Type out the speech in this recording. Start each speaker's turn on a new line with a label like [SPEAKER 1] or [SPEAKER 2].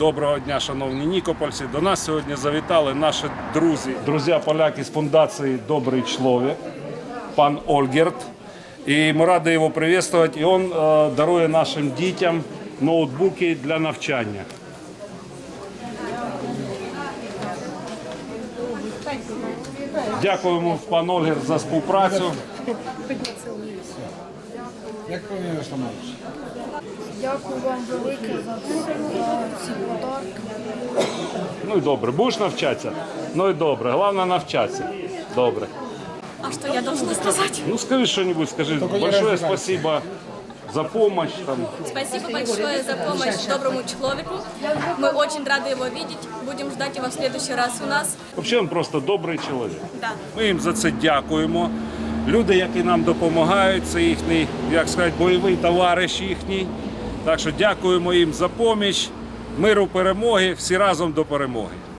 [SPEAKER 1] Доброго дня, шановні нікопольці. До нас сьогодні завітали наші друзі, друзі поляки з фундації Добрий чоловік, пан Ольгерт. І ми раді його привітати. І він е, дарує нашим дітям ноутбуки для навчання. Дякуємо, пан Ольгерт, за співпрацю.
[SPEAKER 2] Дякую вам велике за,
[SPEAKER 1] Ну і добре, будеш навчатися? Ну і добре, головне навчатися. Добре.
[SPEAKER 3] А что я должна сказать?
[SPEAKER 1] Ну скажи что-нибудь, скажи большое спасибо за помощь. Там.
[SPEAKER 3] Спасибо большое за помощь доброму человеку. Мы очень рады его видеть. Будем ждать его в следующий раз у нас.
[SPEAKER 1] Взагалі він просто добрий чоловік.
[SPEAKER 3] Да.
[SPEAKER 1] Ми їм за це дякуємо. Люди, які нам допомагають, це їхній, як сказати, бойовий товариш їхній. Так що дякуємо їм за поміч, миру, перемоги, всі разом до перемоги.